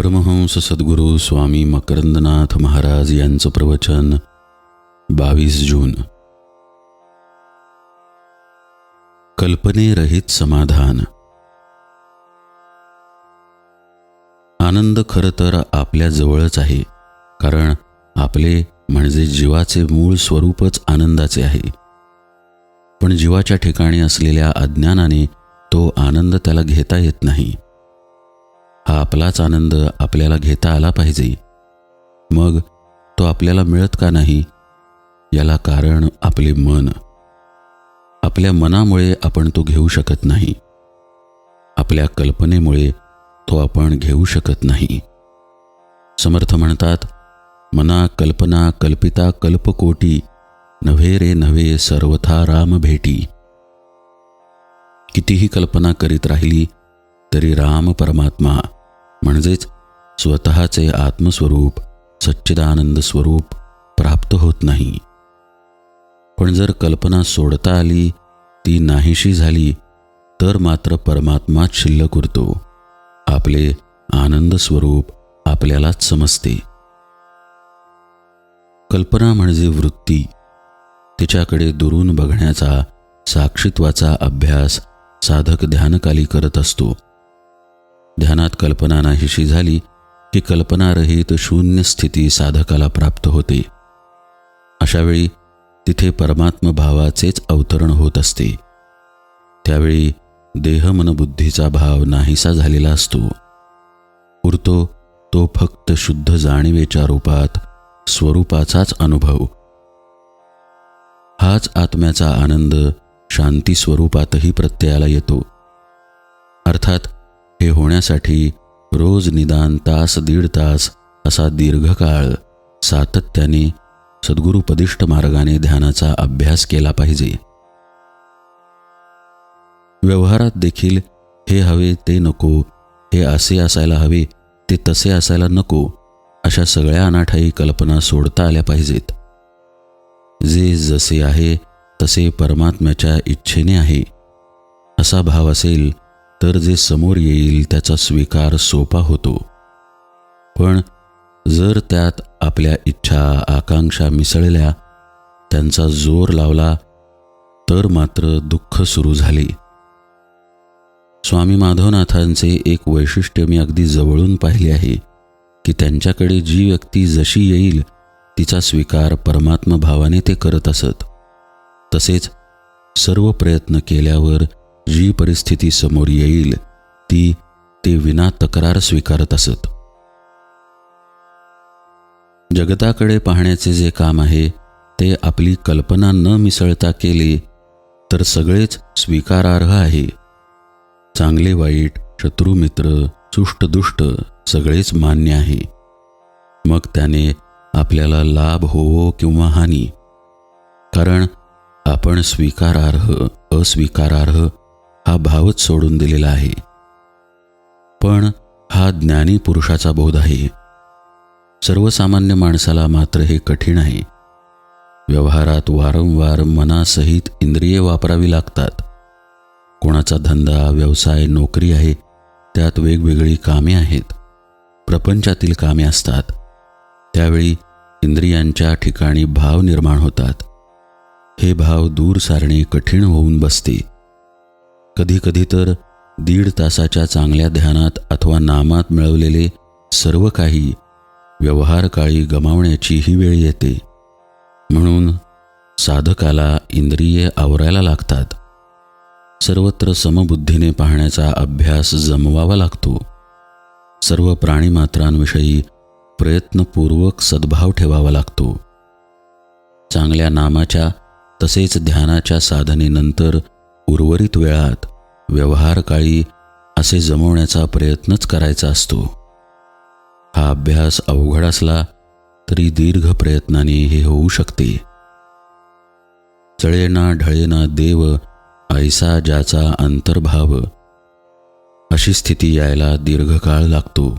परमहंस सद्गुरू स्वामी मकरंदनाथ महाराज यांचं प्रवचन बावीस जून. कल्पनेरहित समाधान. आनंद खरं तर आपल्या जवळच आहे कारण आपले म्हणजे जीवाचे मूळ स्वरूपच आनंदाचे आहे. पण जीवाच्या ठिकाणी असलेल्या अज्ञानाने तो आनंद त्याला घेता येत नाही. हा आपलाच आनंद आपल्याला घेता आला पाहिजे. मग तो आपल्याला मिळत का नाही? याला कारण आपले मन. आपल्या मनामुळे आपण तो घेऊ शकत नाही. आपल्या कल्पनेमुळे तो आपण घेऊ शकत नाही. समर्थ म्हणतात मना कल्पना कल्पिता कल्पकोटी नव्हे रे नव्हे सर्वथा राम भेटी. कितीही कल्पना करीत राहिली तरी राम परमात्मा म्हणजेच स्वतःचे आत्मस्वरूप सच्चिदानंद स्वरूप प्राप्त होत नाही. पण जर कल्पना सोडता आली ती नाहीशी झाली तर मात्र परमात्माच शिल्लक उरतो. आपले आनंद स्वरूप आपल्यालाच समजते. कल्पना म्हणजे वृत्ती. तिच्याकडे दुरून बघण्याचा साक्षित्वाचा अभ्यास साधक ध्यानकाली करत असतो. ध्यानात कल्पना नाहीशी झाली की कल्पनारहित शून्य स्थिती साधकाला प्राप्त होते. अशावेळी तिथे परमात्म भावाचेच अवतरण होत असते. त्यावेळी देहमनबुद्धीचा भाव नाहीसा झालेला असतो. उरतो तो फक्त शुद्ध जाणीवेच्या रूपात स्वरूपाचाच अनुभव. हाच आत्म्याचा आनंद शांती स्वरूपातही प्रत्ययाला येतो. अर्थात हे होण्यासाठी रोज निदान तास दीड तास असा दीर्घकाळ सातत्याने सद्गुरुपदिष्ट मार्गाने ध्यानाचा अभ्यास केला पाहिजे. व्यवहारात देखील हे हवे ते नको हे असे असायला हवे ते तसे असायला नको अशा सगळ्या अनाठाई कल्पना सोडता आल्या पाहिजेत. जे जसे आहे तसे परमात्म्याच्या इच्छेने आहे. असा भाव असेल तर जे समोर येईल त्याचा स्वीकार सोपा होतो. पण जर त्यात आपल्या इच्छा आकांक्षा मिसळल्या त्यांचा जोर लावला तर मात्र दुःख सुरू झाली. स्वामी माधवनाथांचे एक वैशिष्ट्य मी अगदी जवळून पाहिले आहे की त्यांच्याकडे जी व्यक्ती जशी येईल तिचा स्वीकार परमात्मभावाने ते करत असत. तसेच सर्व प्रयत्न केल्यावर जी परिस्थिती समोर येईल ती ते विना तक्रार स्वीकारत असत. जगताकडे पाहण्याचे जे काम आहे ते आपली कल्पना न मिसळता केले तर सगळेच स्वीकारार्ह आहे. चांगले वाईट शत्रुमित्र दुष्ट सगळेच मान्य आहे. मग त्याने आपल्याला लाभ होवो किंवा हानी? कारण आपण स्वीकारार्ह अस्वीकारार्ह हा भावच सोडून दिलेला आहे. पण हा ज्ञानी पुरुषाचा बोध आहे. सर्वसामान्य माणसाला मात्र हे कठीण आहे. व्यवहारात वारंवार मनासहित इंद्रिये वापरावी लागतात. कोणाचा धंदा व्यवसाय नोकरी आहे त्यात वेगवेगळी कामे आहेत. प्रपंचातील कामे असतात. त्यावेळी इंद्रियांच्या ठिकाणी भाव निर्माण होतात. हे भाव दूर सारणे कठीण होऊन बसते. कधीकधी तर दीड तासाच्या चांगल्या ध्यानात अथवा नामात मिळवलेले सर्व काही व्यवहारकाळी गमावण्याची ही वेळ येते. म्हणून साधकाला इंद्रिये आवरायला लागतात. सर्वत्र समबुद्धीने पाहण्याचा अभ्यास जमवावा लागतो. सर्व प्राणीमात्रांविषयी प्रयत्नपूर्वक सद्भाव ठेवावा लागतो. चांगल्या नामाच्या तसेच ध्यानाच्या साधनेनंतर उर्वरित वेळात व्यवहारकाळी असे जमवण्याचा प्रयत्नच करायचा असतो. हा अभ्यास अवघड असला तरी दीर्घ प्रयत्नाने हे होऊ शकते. चळेना ढळेना देव ऐसा ज्याचा अंतर्भाव. अशी स्थिती यायला दीर्घकाळ लागतो.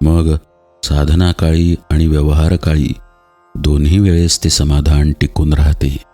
मग साधनाकाळी आणि व्यवहारकाळी दोन्ही वेळेस ते समाधान टिकून राहते.